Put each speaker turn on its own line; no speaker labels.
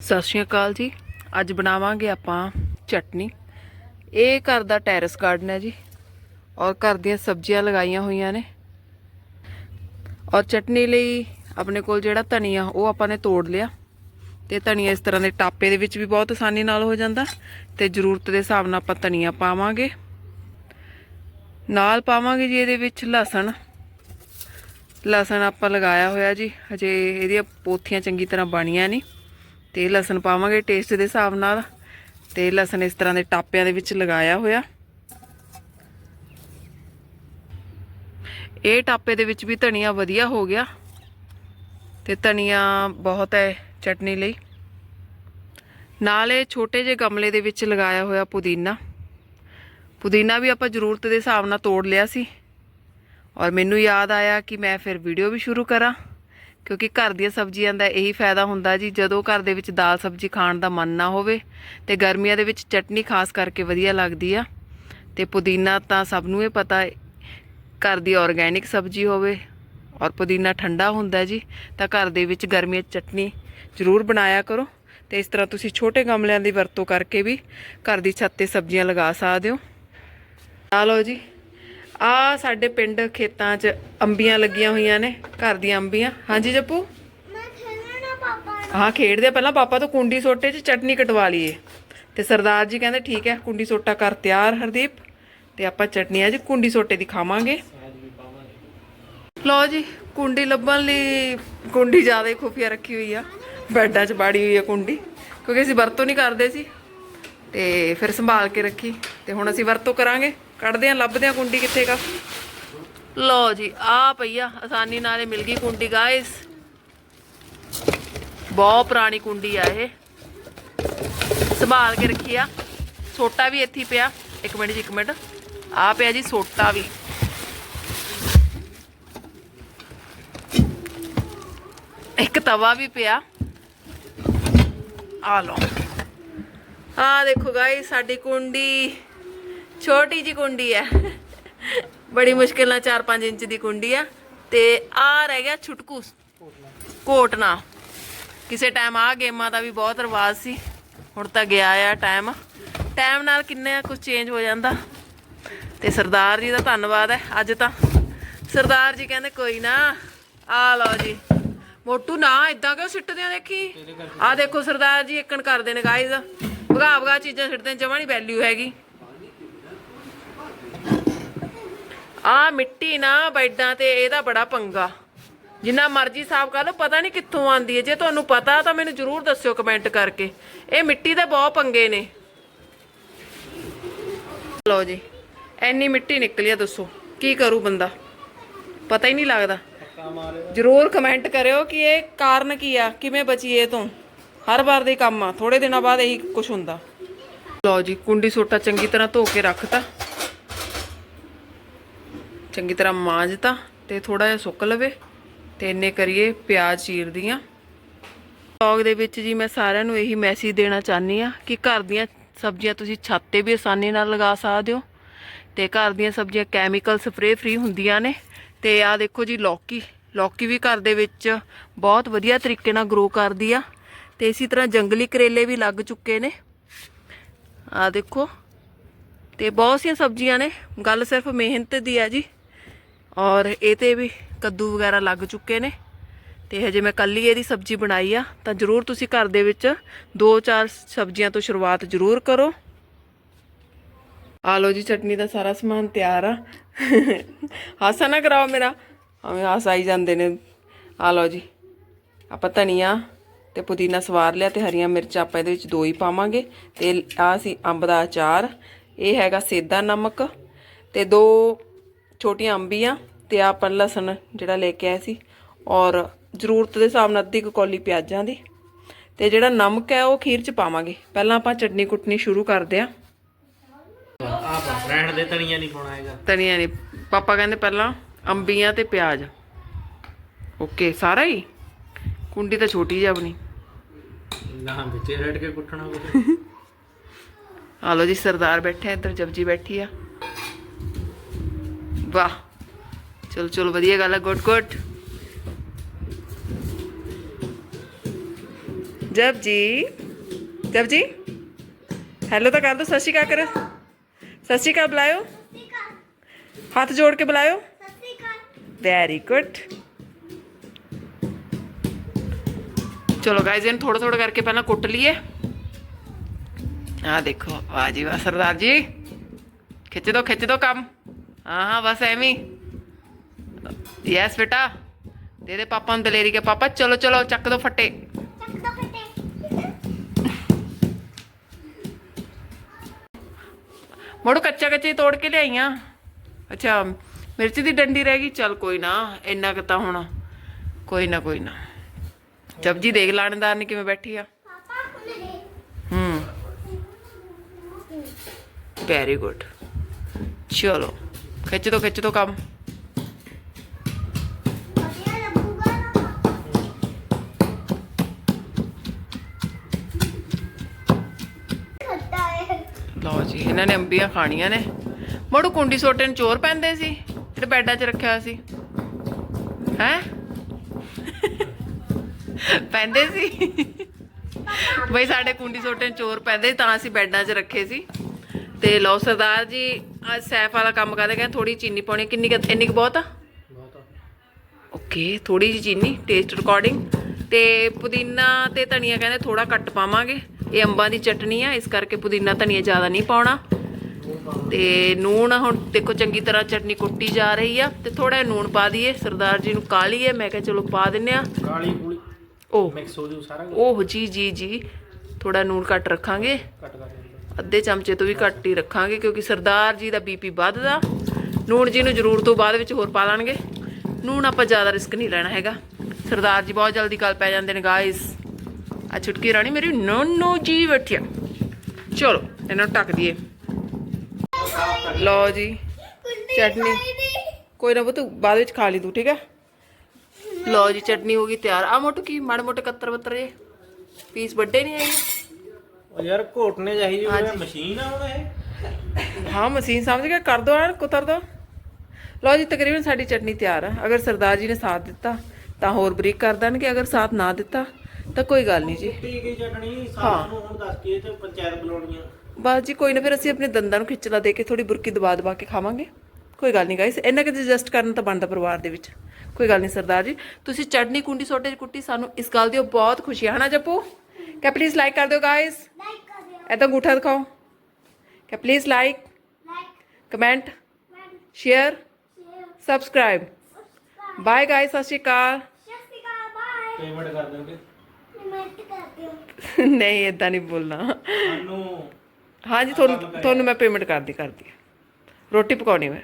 ਸਤਿ ਸ਼੍ਰੀ ਅਕਾਲ ਜੀ। ਅੱਜ ਬਣਾਵਾਂਗੇ ਆਪਾਂ ਚਟਨੀ। ਇਹ ਘਰ ਦਾ ਟੈਰਸ ਗਾਰਡਨ ਹੈ ਜੀ। ਔਰ ਘਰ ਦੀਆਂ ਸਬਜ਼ੀਆਂ ਲਗਾਈਆਂ ਹੋਈਆਂ ਨੇ। ਔਰ ਚਟਨੀ ਲਈ ਆਪਣੇ ਕੋਲ ਜਿਹੜਾ ਧਨੀਆ, ਉਹ ਆਪਾਂ ਨੇ ਤੋੜ ਲਿਆ। ਤੇ ਧਨੀਆ ਇਸ ਤਰ੍ਹਾਂ ਦੇ ਟਾਪੇ ਦੇ ਵਿੱਚ ਵੀ ਬਹੁਤ ਆਸਾਨੀ ਨਾਲ ਹੋ ਜਾਂਦਾ। ਤੇ ਜ਼ਰੂਰਤ ਦੇ ਹਿਸਾਬ ਨਾਲ ਆਪਾਂ ਧਨੀਆ ਪਾਵਾਂਗੇ। ਨਾਲ ਪਾਵਾਂਗੇ ਜੀ ਇਹਦੇ ਵਿੱਚ ਲਸਣ। ਲਸਣ ਆਪਾਂ ਲਗਾਇਆ ਹੋਇਆ ਜੀ। ਹਜੇ ਇਹਦੀਆਂ ਪੋਥੀਆਂ ਚੰਗੀ ਤਰ੍ਹਾਂ ਬਣੀਆਂ ਨਹੀਂ। ਤੇ ਲਸਣ ਪਾਵਾਂਗੇ ਟੇਸਟ ਦੇ ਹਿਸਾਬ ਨਾਲ। ਤੇ ਲਸਣ ਇਸ ਤਰ੍ਹਾਂ ਦੇ ਟਾਪਿਆਂ ਦੇ ਵਿੱਚ ਲਗਾਇਆ ਹੋਇਆ। ਇਹ ਟਾਪੇ ਦੇ ਵਿੱਚ ਵੀ ਧਨੀਆ ਵਧੀਆ ਹੋ ਗਿਆ। ਤੇ ਧਨੀਆ ਬਹੁਤ ਹੈ ਚਟਨੀ ਲਈ। ਨਾਲ ਇਹ ਛੋਟੇ ਜਿਹੇ ਗਮਲੇ ਦੇ ਵਿੱਚ ਲਗਾਇਆ ਹੋਇਆ ਪੁਦੀਨਾ। ਪੁਦੀਨਾ ਵੀ ਆਪਾਂ ਜ਼ਰੂਰਤ ਦੇ ਹਿਸਾਬ ਨਾਲ ਤੋੜ ਲਿਆ ਸੀ। ਔਰ ਮੈਨੂੰ ਯਾਦ ਆਇਆ ਕਿ ਮੈਂ ਫਿਰ ਵੀਡੀਓ ਵੀ ਸ਼ੁਰੂ ਕਰਾਂ। ਕਿਉਂਕਿ ਘਰ ਦੀਆਂ ਸਬਜ਼ੀਆਂ ਦਾ ਇਹੀ ਫਾਇਦਾ ਹੁੰਦਾ ਜੀ, ਜਦੋਂ ਘਰ ਦੇ ਵਿੱਚ ਦਾਲ ਸਬਜ਼ੀ ਖਾਣ ਦਾ ਮਨ ਨਾ ਹੋਵੇ ਤੇ ਗਰਮੀਆਂ ਦੇ ਵਿੱਚ ਚਟਨੀ ਖਾਸ ਕਰਕੇ ਵਧੀਆ ਲੱਗਦੀ ਆ। ਤੇ ਪੁਦੀਨਾ ਤਾਂ ਸਭ ਨੂੰ ਇਹ ਪਤਾ ਘਰ ਦੀ ਆਰਗੈਨਿਕ ਸਬਜ਼ੀ ਹੋਵੇ ਔਰ ਪੁਦੀਨਾ ਠੰਡਾ ਹੁੰਦਾ ਜੀ, ਤਾਂ ਘਰ ਦੇ ਵਿੱਚ ਗਰਮੀਆਂ 'ਚ ਚਟਨੀ ਜ਼ਰੂਰ ਬਣਾਇਆ ਕਰੋ। ਤੇ ਇਸ ਤਰ੍ਹਾਂ ਤੁਸੀਂ ਛੋਟੇ ਗਮਲਿਆਂ ਦੀ ਵਰਤੋਂ ਕਰਕੇ ਵੀ ਘਰ ਦੀ ਛੱਤ ਤੇ ਸਬਜ਼ੀਆਂ ਲਗਾ ਸਕਦੇ ਹੋ। ਆ ਲਓ ਜੀ। ਆ ਸਾਡੇ ਪਿੰਡ ਖੇਤਾਂ 'ਚ ਅੰਬੀਆਂ ਲੱਗੀਆਂ ਹੋਈਆਂ ਨੇ ਘਰ ਦੀਆਂ ਅੰਬੀਆਂ। ਹਾਂਜੀ ਜੱਪੂ?
ਮੈਂ ਖੇਲਣਾ ਪਾਪਾ
ਹਾਂ ਖੇਡਦੇ ਆ, ਪਹਿਲਾਂ ਪਾਪਾ ਤੋਂ ਕੁੰਡੀ ਸੋਟੇ 'ਚ ਚਟਨੀ ਕਟਵਾ ਲਈਏ। ਤੇ ਸਰਦਾਰ ਜੀ ਕਹਿੰਦੇ ਠੀਕ ਹੈ ਕੁੰਡੀ ਸੋਟਾ ਕਰ ਤਿਆਰ ਹਰਦੀਪ। ਤੇ ਆਪਾਂ ਚਟਨੀ ਅੱਜ ਕੁੰਡੀ ਸੋਟੇ ਦੀ ਖਾਵਾਂਗੇ। ਲਓ ਜੀ ਕੁੰਡੀ ਲੱਭਣ ਲਈ ਕੁੰਡੀ ਜ਼ਿਆਦਾ ਖੁਫੀਆ ਰੱਖੀ ਹੋਈ ਆ। ਬੈੱਡਾਂ 'ਚ ਬਾੜੀ ਹੋਈ ਆ ਕੁੰਡੀ ਕਿਉਂਕਿ ਅਸੀਂ ਵਰਤੋਂ ਨਹੀਂ ਕਰਦੇ ਸੀ। ਤੇ ਫਿਰ ਸੰਭਾਲ ਕੇ ਰੱਖੀ ਤੇ ਹੁਣ ਅਸੀਂ ਵਰਤੋਂ ਕਰਾਂਗੇ। ਕੱਢਦੇ ਆਂ ਲੱਭਦੇ ਆਂ ਕੁੰਡੀ ਕਿੱਥੇ ਕਾ ਲਓ ਜੀ ਆ ਪਈਆ ਆਸਾਨੀ ਨਾਲ ਇਹ ਮਿਲ ਗਈ ਕੁੰਡੀ ਗਾਇਸ ਬਹੁਤ ਪੁਰਾਣੀ ਕੁੰਡੀ ਆ ਇਹ। ਸੰਭਾਲ ਕੇ ਰੱਖੀ ਆ। ਸੋਟਾ ਵੀ ਇੱਥੇ ਪਿਆ। ਇੱਕ ਮਿੰਟ ਜੀ, ਇੱਕ ਮਿੰਟ। ਆ ਪਿਆ ਜੀ ਸੋਟਾ ਵੀ। ਇੱਕ ਤਵਾ ਵੀ ਪਿਆ। ਆ ਲਓ। ਆ ਦੇਖੋ ਗਾਈ ਸਾਡੀ ਕੁੰਡੀ, ਛੋਟੀ ਜੀ ਕੁੰਡੀ ਹੈ। ਬੜੀ ਮੁਸ਼ਕਿਲ ਨਾਲ 4-5 ਇੰਚ ਦੀ ਕੁੰਡੀ ਆ। ਤੇ ਆ ਰਹਿ ਗਿਆ ਛੁਟਕੂ। ਕੋਟਨਾ ਕਿਸੇ ਟਾਈਮ ਆ ਗੇਮਾਂ ਦਾ ਵੀ ਬਹੁਤ ਰਿਵਾਜ ਸੀ। ਹੁਣ ਤਾਂ ਗਿਆ ਆ ਟਾਈਮ ਟਾਈਮ ਨਾਲ ਕਿੰਨੇ ਕੁਝ ਚੇਂਜ ਹੋ ਜਾਂਦਾ। ਤੇ ਸਰਦਾਰ ਜੀ ਦਾ ਧੰਨਵਾਦ ਹੈ ਅੱਜ ਤਾਂ। ਸਰਦਾਰ ਜੀ ਕਹਿੰਦੇ ਕੋਈ ਨਾ ਆ ਲਓ ਜੀ। ਮੋਟੂ ਨਾ ਇਦਾਂ ਕਿਉਂ ਸਿੱਟਦੇ ਆ ਦੇਖੀ? ਆ ਦੇਖੋ ਸਰਦਾਰ ਜੀ ਇੱਕਣ ਕਰਦੇ ਨੇ ਗਾਇਜ਼ ਭਗਾ ਭਗਾ ਚੀਜ਼ਾਂ ਸਿੱਟਦੇ ਜਮਾ ਨਹੀਂ ਵੈਲਿਊ ਹੈਗੀ। ਆ ਮਿੱਟੀ ਨਾ ਬੈਡਾਂ ਤੇ ਇਹਦਾ ਬੜਾ ਪੰਗਾ। ਜਿੰਨਾ ਮਰਜ਼ੀ ਸਾਫ਼ ਕਰ ਲਓ ਪਤਾ ਨਹੀਂ ਕਿੱਥੋਂ ਆਂਦੀ ਹੈ। ਜੇ ਤੁਹਾਨੂੰ ਪਤਾ ਤਾਂ ਮੈਨੂੰ ਜ਼ਰੂਰ ਦੱਸਿਓ ਕਮੈਂਟ ਕਰਕੇ। ਇਹ ਮਿੱਟੀ ਦੇ ਬਹੁਤ ਪੰਗੇ ਨੇ। ਲਓ ਜੀ ਐਨੀ ਮਿੱਟੀ ਨਿਕਲੀ ਆ ਦੱਸੋ ਕੀ ਕਰੂ ਬੰਦਾ? ਪਤਾ ਹੀ ਨਹੀਂ ਲੱਗਦਾ। ਜ਼ਰੂਰ ਕਮੈਂਟ ਕਰਿਓ ਕਿ ਇਹ ਕਾਰਨ ਕੀ ਆ? ਕਿਵੇਂ ਬਚੀਏ ਤੋਂ? ਹਰ ਵਾਰ ਦੇ ਕੰਮ ਆ ਥੋੜੇ ਦਿਨਾਂ ਬਾਅਦ ਇਹੀ ਕੁਝ ਹੁੰਦਾ। ਲਓ ਜੀ, ਕੁੰਡੀ ਸੋਟਾ ਚੰਗੀ ਤਰ੍ਹਾਂ ਧੋ ਕੇ ਰੱਖਤਾ। ਚੰਗੀ ਤਰ੍ਹਾਂ ਮਾਂਜਤਾ ਤੇ ਥੋੜਾ ਜਿਹਾ ਸੁੱਕ ਲਵੇ ਤੇ ਇੰਨੇ ਕਰੀਏ ਪਿਆਜ਼ ਚੀਰਦੀ ਆ ਵਲੌਗ ਦੇ ਵਿੱਚ ਜੀ ਮੈਂ ਸਾਰਿਆਂ ਨੂੰ ਇਹੀ ਮੈਸੇਜ ਦੇਣਾ ਚਾਹਨੀ ਆ ਕਿ ਘਰ ਦੀਆਂ ਸਬਜ਼ੀਆਂ ਤੁਸੀਂ ਛੱਤ ਤੇ ਵੀ ਆਸਾਨੀ ਨਾਲ ਲਗਾ ਸਕਦੇ ਹੋ ਤੇ ਘਰ ਦੀਆਂ ਸਬਜ਼ੀਆਂ ਕੈਮੀਕਲ ਸਪਰੇਅ ਫ੍ਰੀ ਹੁੰਦੀਆਂ ਨੇ ਤੇ ਆ ਦੇਖੋ ਜੀ ਲੌਕੀ। ਲੌਕੀ ਵੀ ਘਰ ਦੇ ਵਿੱਚ ਬਹੁਤ ਵਧੀਆ ਤਰੀਕੇ ਨਾਲ ਗਰੋ ਕਰਦੀ ਆ। ਤੇ ਇਸੇ ਤਰ੍ਹਾਂ ਜੰਗਲੀ ਕਰੇਲੇ ਵੀ ਲੱਗ ਚੁੱਕੇ ਨੇ। ਆ ਦੇਖੋ, ਤੇ ਬਹੁਤ ਸੀਆਂ ਸਬਜ਼ੀਆਂ ਨੇ। ਗੱਲ ਸਿਰਫ ਮਿਹਨਤ ਦੀ ਆ ਜੀ। ਔਰ ਇਹ ਤੇ ਵੀ ਕੱਦੂ ਵਗੈਰਾ ਲੱਗ ਚੁੱਕੇ ਨੇ। ਤੇ ਹਜੇ ਮੈਂ ਕੱਲੀ ਇਹਦੀ ਸਬਜ਼ੀ ਬਣਾਈ ਆ। ਤਾਂ ਜਰੂਰ ਤੁਸੀਂ ਘਰ ਦੇ ਵਿੱਚ ਦੋ ਚਾਰ ਸਬਜ਼ੀਆਂ ਤੋਂ ਸ਼ੁਰੂਆਤ ਜਰੂਰ ਕਰੋ। ਆ ਲਓ ਜੀ, ਚਟਨੀ ਦਾ ਸਾਰਾ ਸਮਾਨ ਤਿਆਰ ਆ। ਹਾਸਾ ਨਾ ਕਰਾਓ ਮੇਰਾ। ਐਵੇਂ ਹਾਸ ਆਈ ਜਾਂਦੇ ਨੇ। ਆ ਲਓ ਜੀ, ਆਪਾਂ ਧਨੀਆ ਤੇ ਪੁਦੀਨਾ ਸਵਾਰ ਲਿਆ ਤੇ ਹਰੀਆਂ ਮਿਰਚਾਂ ਆਪਾਂ ਇਹਦੇ ਵਿੱਚ ਦੋ ਹੀ ਪਾਵਾਂਗੇ ਤੇ ਆ ਸੀ ਅੰਬ ਦਾ ਅਚਾਰ ਇਹ ਹੈਗਾ ਸੇਦਾ ਨਮਕ ਤੇ ਦੋ ਛੋਟੀਆਂ ਅੰਬੀਆਂ ਤੇ ਆ ਆਪਾਂ ਲਸਣ ਜਿਹੜਾ ਲੈ ਕੇ ਆਏ ਸੀ ਔਰ ਜ਼ਰੂਰਤ ਦੇ ਹਿਸਾਬ ਨਾਲ ਅੱਧੀ ਕੌਲੀ ਪਿਆਜ਼ਾਂ ਦੀ ਤੇ ਜਿਹੜਾ ਨਮਕ ਹੈ ਉਹ ਖੀਰ ਚ ਪਾਵਾਂਗੇ। ਪਹਿਲਾਂ ਆਪਾਂ ਚਟਨੀ ਕੁੱਟਣੀ ਸ਼ੁਰੂ ਕਰਦੇ ਆ
ਆਪ ਰਹਿਣ ਦੇ ਧਨੀਆ ਨਹੀਂ ਪਾਉਣਾ ਹੈਗਾ।
ਧਨੀਆ ਨਹੀਂ ਪਾਪਾ ਕਹਿੰਦੇ ਪਹਿਲਾਂ ਅੰਬੀਆਂ ਤੇ ਪਿਆਜ਼। ਓਕੇ ਸਾਰਾ ਹੀ? ਕੁੰਡੀ ਤਾਂ ਛੋਟੀ ਜਿਹੀ ਆਪਣੀ।
ਵਿੱਚੇ ਰੜ ਕੇ ਕੁੱਟਣਾ ਕੁਝ
ਆ ਲਓ ਜੀ ਸਰਦਾਰ ਬੈਠੇ ਆ, ਇੱਧਰ ਜਪਜੀ ਬੈਠੀ ਆ। ਵਾਹ ਚਲ ਚਲ ਵਧੀਆ ਗੱਲ ਹੈ ਗੁੱਡ ਗੁੱਡ। ਜਪ ਜੀ ਜਪ ਜੀ ਹੈਲੋ ਤਾਂ ਕਰ ਦੋ ਸਤਿ ਸ਼੍ਰੀ ਅਕਾਲ ਕਰ। ਸਤਿ ਸ਼੍ਰੀ ਅਕਾਲ ਬੁਲਾਇਓ। ਹੱਥ ਜੋੜ ਕੇ ਬੁਲਾਇਓ। ਵੈਰੀ ਗੁੱਡ ਚਲੋ ਗਾਇਜ਼ ਇਹਨੂੰ ਥੋੜਾ ਥੋੜਾ ਕਰਕੇ ਪਹਿਲਾਂ ਕੁੱਟ ਲਈਏ। ਆ ਦੇਖੋ ਵਾਹ ਜੀ ਵਾਹ ਸਰਦਾਰ ਜੀ। ਖਿੱਚ ਦੋ ਖਿੱਚ ਦੋ ਕੰਮ। ਹਾਂ ਹਾਂ ਬਸ ਐਵੇਂ ਯੈਸ ਬੇਟਾ। ਦੇ ਦੇ ਪਾਪਾ ਨੂੰ ਦਲੇਰੀ ਕੇ ਪਾਪਾ। ਚਲੋ ਚਲੋ ਚੱਕ ਦੋ ਫੱਟੇ। ਮੋੜੋ ਕੱਚਾ ਕੱਚਾ ਤੋੜ ਕੇ ਲਿਆਈਆਂ। ਅੱਛਾ ਮਿਰਚ ਦੀ ਡੰਡੀ ਰਹਿ ਗਈ? ਚੱਲ ਕੋਈ ਨਾ ਇੰਨਾ ਕੁ ਤਾਂ ਹੁਣ। ਕੋਈ ਨਾ ਕੋਈ ਨਾ। ਜਪਜੀ ਦੇਖ ਲਾਣੇਦਾਰ ਨੇ ਕਿਵੇਂ ਬੈਠੀ ਆ। ਹੂੰ। ਵੈਰੀ ਗੁੱਡ ਚਲੋ, ਖਿੱਚ ਦੋ ਖਿੱਚ ਦੋ ਕੰਮ। ਲਓ ਜੀ, ਇਹਨਾਂ ਨੇ ਅੰਬੀਆਂ ਖਾਣੀਆਂ ਨੇ। ਮੜੂ ਕੁੰਡੀ ਸੋਟੇ ਨੂੰ ਚੋਰ ਪੈਂਦੇ ਸੀ, ਜਿਹੜੇ ਬੈੱਡਾਂ 'ਚ ਰੱਖਿਆ ਹੋਇਆ ਸੀ। ਹੈ? ਪੈਂਦੇ ਸੀ। ਬਈ ਸਾਡੇ ਕੁੰਡੀ ਸੋਟੇ ਚੋਰ ਪੈਂਦੇ ਤਾਂ ਅਸੀਂ ਬੈੱਡਾਂ 'ਚ ਰੱਖੇ ਸੀ। ਤੇ ਲਓ ਸਰਦਾਰ ਜੀ ਅੱਜ ਸੈਫ ਵਾਲਾ ਕੰਮ ਕਰਦੇ ਕਹਿੰਦੇ ਥੋੜੀ ਚੀਨੀ ਪਾਉਣੀ ਕਿੰਨੀ ਕੁ- ਇੰਨੀ ਕੁ ਬਹੁਤ ਆ?
ਬਹੁਤ
ਓਕੇ ਥੋੜੀ ਜਿਹੀ ਚੀਨੀ ਟੇਸਟ ਰਿਕਾਰਡਿੰਗ ਤੇ ਪੁਦੀਨਾ ਤੇ ਧਨੀਆ ਕਹਿੰਦੇ ਥੋੜਾ ਘੱਟ ਪਾਵਾਂਗੇ। ਇਹ ਅੰਬਾਂ ਦੀ ਚਟਨੀ ਆ ਇਸ ਕਰਕੇ ਪੁਦੀਨਾ ਧਨੀਆ ਜ਼ਿਆਦਾ ਨਹੀਂ ਪਾਉਣਾ। ਤੇ ਨੂਣ ਹੁਣ ਦੇਖੋ ਚੰਗੀ ਤਰ੍ਹਾਂ ਚਟਨੀ ਕੁੱਟੀ ਜਾ ਰਹੀ ਆ। ਤੇ ਥੋੜਾ ਜਿਹਾ ਨੂਣ ਪਾ ਦਈਏ। ਸਰਦਾਰ ਜੀ ਨੂੰ ਕਾਲੀ ਹੈ ਮੈਂ ਕਿਹਾ ਚਲੋ ਪਾ ਦਿੰਨੇ ਆ।
ਕਾਲੀ
ਓਹ
ਮਿਕਸ ਹੋ ਜੂ ਸਾਰਾ ਕੁਝ
ਓਹ ਜੀ ਜੀ ਜੀ। ਥੋੜਾ ਨੂਣ ਘੱਟ ਰੱਖਾਂਗੇ।
ਕੱਟ ਕਰ
ਅੱਧੇ ਚਮਚੇ ਤੋਂ ਵੀ ਘੱਟ ਹੀ ਰੱਖਾਂਗੇ ਕਿਉਂਕਿ ਸਰਦਾਰ ਜੀ ਦਾ ਬੀਪੀ ਵੱਧਦਾ। ਨੂਣ ਜੀ ਨੂੰ ਜ਼ਰੂਰ ਤੋਂ ਬਾਅਦ ਵਿੱਚ ਹੋਰ ਪਾ ਲੈਣਗੇ ਨੂਣ ਆਪਾਂ ਜ਼ਿਆਦਾ ਰਿਸਕ ਨਹੀਂ ਲੈਣਾ ਹੈਗਾ। ਸਰਦਾਰ ਜੀ ਬਹੁਤ ਜਲਦੀ ਗੱਲ ਪੈ ਜਾਂਦੇ ਨੇ ਗਾਇਸ ਆ ਛੁਟਕੀ ਰਾਣੀ ਮੇਰੀ ਨੋ ਨੋ ਜੀ ਬੈਠਿਆ ਚਲੋ ਇਹਨਾਂ ਨੂੰ ਢੱਕ ਦਈਏ। ਲਓ ਜੀ ਚਟਨੀ। ਕੋਈ ਨਾ ਬਤੂ ਬਾਅਦ ਵਿੱਚ ਖਾ ਲਈ ਤੂੰ ਠੀਕ ਹੈ? ਲਓ ਜੀ ਚਟਨੀ ਹੋ ਗਈ ਤਿਆਰ। ਆ ਮੋਟੂ ਕੀ ਮਾੜੇ ਮੋਟੇ ਕੱਤਰ ਬੱਤਰ ਜੇ। ਪੀਸ ਵੱਡੇ ਨਹੀਂ ਹੈਗੇ।
ਉਹ ਯਾਰ ਘੋਟਨੇ ਚਾਹੀਦੀ ਉਹ ਮਸ਼ੀਨ ਆ ਹੁਣ ਇਹ।
ਹਾਂ ਮਸ਼ੀਨ ਸਮਝ ਗਿਆ। ਕਰ ਦੋ ਐਨ ਕੁਤਰ ਦੋ। ਲਓ ਜੀ ਤਕਰੀਬਨ ਸਾਡੀ ਚਟਨੀ ਤਿਆਰ ਆ। ਅਗਰ ਸਰਦਾਰ ਜੀ ਨੇ ਸਾਥ ਦਿੱਤਾ ਤਾਂ ਹੋਰ ਬਰੀਕ ਕਰ ਦੇਣਗੇ। ਅਗਰ ਸਾਥ ਨਾ ਦਿੱਤਾ ਤਾਂ ਕੋਈ ਗੱਲ ਨਹੀਂ ਜੀ।
ਕੁੱਟੀ ਗਈ ਚਟਣੀ। ਸਾਨੂੰ ਹੁਣ ਦੱਸ ਕੇ ਤੇ ਪੰਚਾਇਤ ਬੁਲਾਉਣੀਆਂ।
ਬਸ ਜੀ ਕੋਈ ਨਾ ਫਿਰ ਅਸੀਂ ਆਪਣੇ ਦੰਦਾਂ ਨੂੰ ਖਿੱਚਲਾ ਦੇ ਕੇ ਥੋੜੀ ਬੁਰਕੀ ਦਬਾ ਦਬਾ ਕੇ ਖਾਵਾਂਗੇ। ਕੋਈ ਗੱਲ ਨਹੀਂ ਗਾਇਸ ਇਹਨਾਂ ਕਿ ਐਡਜਸਟ ਕਰਨ ਤਾਂ ਬਣਦਾ ਪਰਿਵਾਰ ਦੇ ਵਿੱਚ। ਕੋਈ ਗੱਲ ਨਹੀਂ ਸਰਦਾਰ ਜੀ ਤੁਸੀਂ ਚਟਨੀ ਕੁੰਡੀ ਸੋਟੇ 'ਚ ਕੁੱਟੀ ਸਾਨੂੰ ਇਸ ਗੱਲ ਦੀ ਬਹੁਤ ਖੁਸ਼ੀ ਹੈ ਹਨਾ ਜੱਪੂ ਕਿ ਪਲੀਜ਼ ਲਾਈਕ ਕਰ ਦਿਓ ਗਾਇਸ ਐਦਾਂ ਅੰਗੂਠਾ ਦਿਖਾਓ ਕਿ please like comment share subscribe bye guys ਸਤਿ ਸ਼੍ਰੀ ਅਕਾਲ
ਪੇਮੈਂਟ ਕਰ ਦਿਓਗੇ
ਨਹੀਂ ਇਦਾਂ ਨਹੀਂ ਬੋਲਣਾ
ਸਾਨੂੰ
ਹਾਂਜੀ ਤੁਹਾਨੂੰ ਤੁਹਾਨੂੰ ਮੈਂ ਪੇਮੈਂਟ ਕਰਦੀ ਕਰਦੀ ਰੋਟੀ ਪਕਾਉਣੀ ਮੈਂ